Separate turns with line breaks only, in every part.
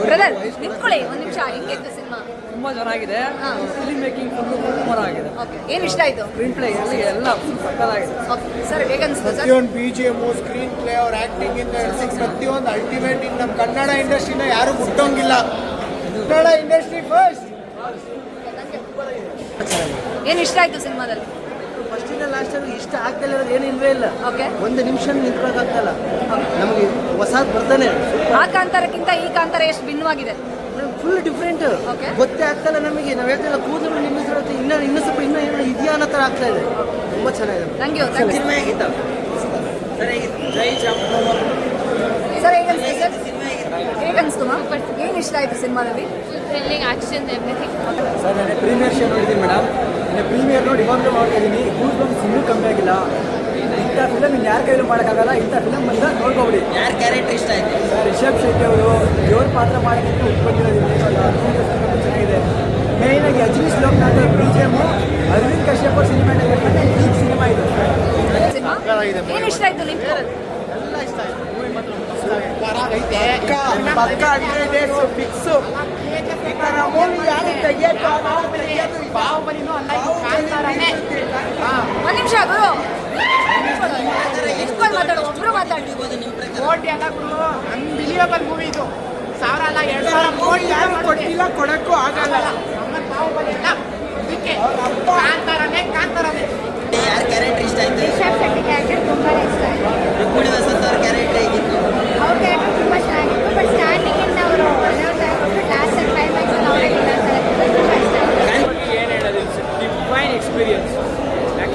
Brother ನಿಂತ್ಕೊಳ್ಳಿ ಒಂದು ನಿಮಿಷ ಹೆಂಗಿತ್ತು ಸಿನಿಮಾ
ತುಂಬಾ ಚೆನ್ನಾಗಿದೆ
ಹಾ.
ಫಿಲ್ಮ್ ಮೇಕಿಂಗ್ ಫುಲ್ ಸೂಪರ್ ಆಗಿದೆ.
ಓಕೆ ಏನು ಇಷ್ಟ ಆಯ್ತು
ಸ್ಕ್ರೀನ್ ಪ್ಲೇ ಎಲ್ಲ ಎಲ್ಲ ಫುಲ್ ಸಕ್ಕತ್ತಾಗಿದೆ
ಸರ್ ಹೇಗನ್ನಿಸ್ತು ಸರ್?
ಪ್ರತಿಯೊಂದು B G M screen play ಅವ್ರ ಆ್ಯಕ್ಟಿಂಗ್ ಇಂದ ಪ್ರತಿಯೊಂದು ಅಲ್ಟಿಮೇಟ್ ಇನ್ ನಮ್ಮ ಕನ್ನಡ ಇಂಡಸ್ಟ್ರಿನ ಯಾರು ಮುಟ್ಟೋಂಗಿಲ್ಲ. ಕನ್ನಡ ಇಂಡಸ್ಟ್ರಿ ಫಸ್ಟ್
ಏನು ಇಷ್ಟ ಆಯಿತು ಸಿನಿಮಾದಲ್ಲಿ
ಫಸ್ಟಿಂದ ಲಾಸ್ಟ್ ಇಷ್ಟ ಆಗ್ತಿಲ್ಲ ಏನು ಇಲ್ವೇ ಇಲ್ಲ.
ಓಕೆ
ಒಂದು ನಿಮಿಷ ನಿಂತ್ಕೊಳ್ಳೋಕ್ಕಾಗಲ್ಲ ಹೊಸದು ಬರ್ತಾನೆ.
ಆ ಕಾಂತಾರಕ್ಕಿಂತ ಈ ಕಾಂತಾರ ಎಷ್ಟು ಭಿನ್ನವಾಗಿದೆ?
Full different. ಗೊತ್ತೇ ಆಗ್ತಲ್ಲ ನಮಗೆ. ನಾವು ಹೇಳ್ತಿಲ್ಲ ಕೂದಲು ನಿಲ್ಲಿಸಿರುತ್ತೆ ಇನ್ನೂ ಇನ್ನೂ ಸ್ವಲ್ಪ ಇನ್ನೂ ಏನೋ ಇದೆಯಾ ಅನ್ನೋ ಥರ ಆಗ್ತಾ ಇದೆ. ತುಂಬ ಚೆನ್ನಾಗಿದೆ.
Thank you thank you sir ಹೇಗನ್ನಿಸ್ತು sir ಏನು ಇಷ್ಟ ಆಯಿತು ಸಿನಿಮಾದಲ್ಲಿ?
ಥ್ರಿಲ್ಲಿಂಗ್ ಆಕ್ಷನ್ ಎವ್ರಿಥಿಂಗ್
ಸರ್ ನಾನು ಪ್ರೀಮಿಯರ್ ಶೋ ನೋಡಿದ್ದೀನಿ ಮೇಡಮ್. ನಾನು ಪ್ರೀಮಿಯರ್ ನೋಡಿ ಇವಾಗಲೂ ಮಾಡ್ತಾ ಇದ್ದೀನಿ ಗೂಸ್ ಬಂಪ್ಸ್ ಇನ್ನೂ ಕಮ್ಮಿ ಆಗಿಲ್ಲ. ಇಂಥ ಫಿಲಮ್ ಇನ್ನು ಯಾರ ಕೈಲೂ ಮಾಡೋಕ್ಕಾಗಲ್ಲ ಇಂಥ ಫಿಲಮ್ ಬಂದ ನೋಡ್ಕೊಬಿಡಿ.
ಯಾರ ಕ್ಯಾರೆಕ್ಟರ್ ಇಷ್ಟ ಆಯ್ತು?
ಸರ್ ರಿಷಬ್ ಶೆಟ್ಟಿ ಅವರು ದೇವ್ರ ಪಾತ್ರ ಮಾಡಿದ್ದು ಉಟ್ಕೊಂಡಿರೋದು ಚೆನ್ನಾಗಿದೆ ಮೇಯ್ನಾಗಿ Ajaneesh Loknath B G M Arvind Kashyap cinema ಈ ಸಿನಿಮಾ? ಇದು
ಸಿನಿಮಾ ಏನು ಇಷ್ಟ ಆಯಿತು ನಿಮ್ಗೆ?
ಪಕ್ಕ ಹಂಡ್ರೆಡ್ ಡೇಸ್ ಫಿಕ್ಸ್ ಈ ಥರ ಮೂವಿ ಯಾರು ತೆಗಿಯೋದು ಬಾಹುಬಲಿನೂ ಅಲ್ಲ ಇದು ಕಾಂತಾರನೇ
ಒಂದು ನಿಮಿಷ ಗುರು ನಿಂತ್ಕೊಂಡು ಮಾತಾಡು ಒಬ್ರು ಮಾತಾಡಿ
ಕೋಟಿ ಅಲ್ಲ ಗುರು ಅನ್ಬಿಲಿಯಬಲ್ ಮೂವಿ ಇದು. ಸಾವಿರ ಅಲ್ಲ ಎರಡ್ ಸಾವಿರ ಕೋಟಿ ಯಾರು ಕೊಟ್ಟಿಲ್ಲ ಕೊಡಕ್ಕೂ ಆಗಲ್ಲ. ಅಲ್ಲ ಕಾಂತಾರನೇ ಕಾಂತಾರನೇ.
ಯಾರ ಕ್ಯಾರೆಕ್ಟರ್ ಇಷ್ಟ ಆಯ್ತು?
ರಿಷಬ್ ಶೆಟ್ಟಿ ಕ್ಯಾರೆಕ್ಟರ್ ತುಂಬಾ ಇಷ್ಟ ಆಯ್ತು.
ರುಕ್ಮಿಣಿ ವಸಂತ್ ಅವ್ರ ಕ್ಯಾರೆಕ್ಟರ್ ಹೇಗಿತ್ತು?
ಅವ್ರ ಕ್ಯಾರೆಕ್ಟರ್ ತುಂಬ ಚೆನ್ನಾಗಿತ್ತು ಬಟ್ ಸ್ಟಾರ್ಟಿಂಗಿಂದ ಅವರು ಒಳ್ಳೆಯವ್ರು ಲಾಸ್ಟ್ ಕ್ಲೈಮ್ಯಾಕ್ಸ್ ಅವರೇ
ಏನು ಹೇಳೋದು ಡಿಫೈನ್ ಎಕ್ಸ್ಪೀರಿಯನ್ಸ್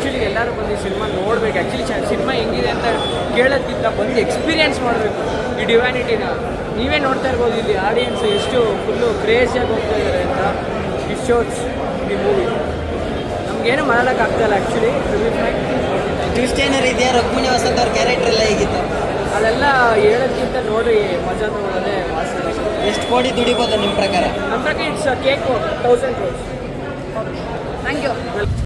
ಆ್ಯಕ್ಚುಲಿ ಎಲ್ಲರೂ ಬಂದು ಈ ಸಿನಿಮಾ ನೋಡ್ಬೇಕು. ಆ್ಯಕ್ಚುಲಿ ಸಿನಿಮಾ ಹೆಂಗಿದೆ ಅಂತ ಕೇಳೋದಕ್ಕಿಂತ ಬಂದು ಎಕ್ಸ್ಪೀರಿಯನ್ಸ್ ಮಾಡಬೇಕು. ಈ ಡಿವ್ಯಾನಿಟಿನ. ನೀವೇ ನೋಡ್ತಾ ಇರ್ಬೋದು ಇಲ್ಲಿ ಆಡಿಯನ್ಸ್ ಎಷ್ಟು ಫುಲ್ಲು ಕ್ರೇಜಿಯಾಗಿ ಹೋಗ್ತಾ ಇದ್ದಾರೆ ಅಂತ ಇಟ್ ಶೋಸ್ ದಿ ಮೂವಿ ನಮಗೇನು ಮಾಡೋಕ್ಕಾಗ್ತಾಯಿಲ್ಲ ಆ್ಯಕ್ಚುಲಿ.
ಕ್ರಿಸ್ಟಿಯನರ್ ಇದೆಯಾ ರುಕ್ಮಿಣಿ ವಸಂತ ಅವ್ರ ಕ್ಯಾರೆಕ್ಟರ್ ಎಲ್ಲ ಹೇಗಿತ್ತು?
ಅದೆಲ್ಲ ಹೇಳೋದಕ್ಕಿಂತ ನೋಡಿ ಮಜಾ ತಗೊಳ್ಳೋದೇ ವಾಸನೆ
ಎಷ್ಟು ಕೋಟಿ ದುಡಿಬೋದು ನಿಮ್ಮ ಪ್ರಕಾರ?
ನಮ್ಮ ಪ್ರಕಾರ it's cake thousand crores
thank you